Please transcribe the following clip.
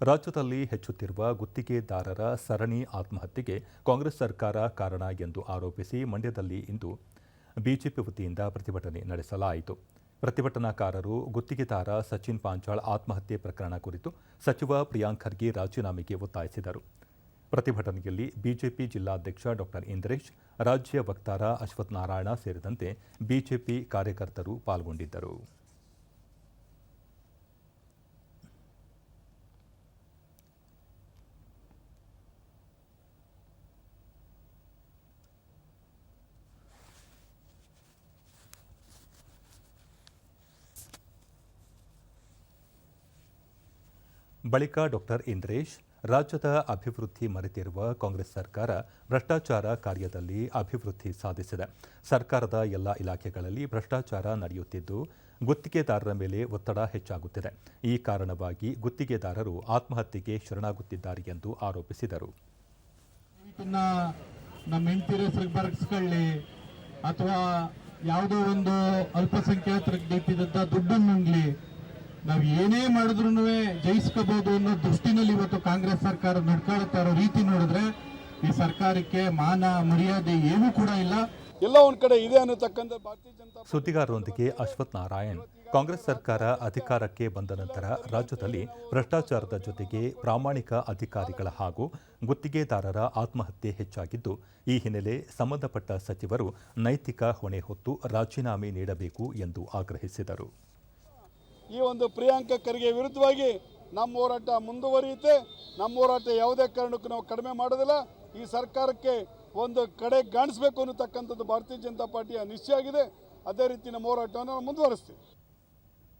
ರಾಜ್ಯದಲ್ಲಿ ಹೆಚ್ಚುತ್ತಿರುವ ಗುತ್ತಿಗೆದಾರರ ಸರಣಿ ಆತ್ಮಹತ್ಯೆಗೆ ಕಾಂಗ್ರೆಸ್ ಸರ್ಕಾರ ಕಾರಣ ಎಂದು ಆರೋಪಿಸಿ ಮಂಡ್ಯದಲ್ಲಿ ಇಂದು ಬಿಜೆಪಿ ವತಿಯಿಂದ ಪ್ರತಿಭಟನೆ ನಡೆಸಲಾಯಿತು. ಪ್ರತಿಭಟನಾಕಾರರು ಗುತ್ತಿಗೆದಾರ ಸಚಿನ್ ಪಾಂಚಾಳ್ ಆತ್ಮಹತ್ಯೆ ಪ್ರಕರಣ ಕುರಿತು ಸಚಿವ ಪ್ರಿಯಾಂಕ್ ಖರ್ಗೆ ರಾಜೀನಾಮೆಗೆ ಒತ್ತಾಯಿಸಿದರು. ಪ್ರತಿಭಟನೆಯಲ್ಲಿ ಬಿಜೆಪಿ ಜಿಲ್ಲಾಧ್ಯಕ್ಷ ಡಾ ಇಂದ್ರೇಶ್, ರಾಜ್ಯ ವಕ್ತಾರ ಅಶ್ವಥ್ ನಾರಾಯಣ ಸೇರಿದಂತೆ ಬಿಜೆಪಿ ಕಾರ್ಯಕರ್ತರು ಪಾಲ್ಗೊಂಡಿದ್ದರು. ಬಳಿಕ ಡಾಕ್ಟರ್ ಇಂದ್ರೇಶ್, ರಾಜ್ಯದ ಅಭಿವೃದ್ಧಿ ಮರೆತಿರುವ ಕಾಂಗ್ರೆಸ್ ಸರ್ಕಾರ ಭ್ರಷ್ಟಾಚಾರ ಕಾರ್ಯದಲ್ಲಿ ಅಭಿವೃದ್ಧಿ ಸಾಧಿಸಿದೆ. ಸರ್ಕಾರದ ಎಲ್ಲ ಇಲಾಖೆಗಳಲ್ಲಿ ಭ್ರಷ್ಟಾಚಾರ ನಡೆಯುತ್ತಿದ್ದು, ಗುತ್ತಿಗೆದಾರರ ಮೇಲೆ ಒತ್ತಡ ಹೆಚ್ಚಾಗುತ್ತಿದೆ. ಈ ಕಾರಣವಾಗಿ ಗುತ್ತಿಗೆದಾರರು ಆತ್ಮಹತ್ಯೆಗೆ ಶರಣಾಗುತ್ತಿದ್ದಾರೆ ಎಂದು ಆರೋಪಿಸಿದರು. ಅಥವಾ ಯಾವುದೋ ಒಂದು ಏನೇ ಮಾಡಿದ್ರು ಜಯಿಸ್ಕೋಬಹುದು ಅನ್ನೋ ದೃಷ್ಟಿನಲ್ಲಿ ಇವತ್ತು ಕಾಂಗ್ರೆಸ್ ಸರ್ಕಾರ ನಡ್ಕೊಳ್ತಾ ಇರೋ ರೀತಿ ನೋಡಿದ್ರೆ ಈ ಸರ್ಕಾರಕ್ಕೆ ಮಾನ ಮರ್ಯಾದೆ ಏನೂ ಕೂಡ ಇಲ್ಲ. ಎಲ್ಲ ಒಂದ್ ಕಡೆ ಇದೆ ಅನ್ನತಕ್ಕಂಥ ಭಾರತೀಯ ಜನತಾ ಸುದ್ದಿಗಾರರೊಂದಿಗೆ ಅಶ್ವಥ್ ನಾರಾಯಣ್. ಕಾಂಗ್ರೆಸ್ ಸರ್ಕಾರ ಅಧಿಕಾರಕ್ಕೆ ಬಂದ ನಂತರ ರಾಜ್ಯದಲ್ಲಿ ಭ್ರಷ್ಟಾಚಾರದ ಜೊತೆಗೆ ಪ್ರಾಮಾಣಿಕ ಅಧಿಕಾರಿಗಳ ಹಾಗೂ ಗುತ್ತಿಗೆದಾರರ ಆತ್ಮಹತ್ಯೆ ಹೆಚ್ಚಾಗಿದ್ದು ಈ ಹಿನ್ನೆಲೆ ಸಂಬಂಧಪಟ್ಟ ಸಚಿವರು ನೈತಿಕ ಹೊಣೆ ಹೊತ್ತು ರಾಜೀನಾಮೆ ನೀಡಬೇಕು ಎಂದು ಆಗ್ರಹಿಸಿದರು. ಈ ಒಂದು ಪ್ರಿಯಾಂಕ ಖರ್ಗೆ ವಿರುದ್ಧವಾಗಿ ನಮ್ಮ ಹೋರಾಟ ಮುಂದುವರಿಯುತ್ತೆ. ನಮ್ಮ ಹೋರಾಟ ಯಾವುದೇ ಕಾರಣಕ್ಕೂ ನಾವು ಕಡಿಮೆ ಮಾಡೋದಿಲ್ಲ. ಈ ಸರ್ಕಾರಕ್ಕೆ ಒಂದು ಕಡೆ ಕಾಣಿಸ್ಬೇಕು ಅನ್ನತಕ್ಕಂಥದ್ದು ಭಾರತೀಯ ಜನತಾ ಪಾರ್ಟಿಯ ನಿಶ್ಚಯ ಆಗಿದೆ. ಅದೇ ರೀತಿ ನಮ್ಮ ಹೋರಾಟವನ್ನು ನಾವು ಮುಂದುವರಿಸ್ತೀವಿ.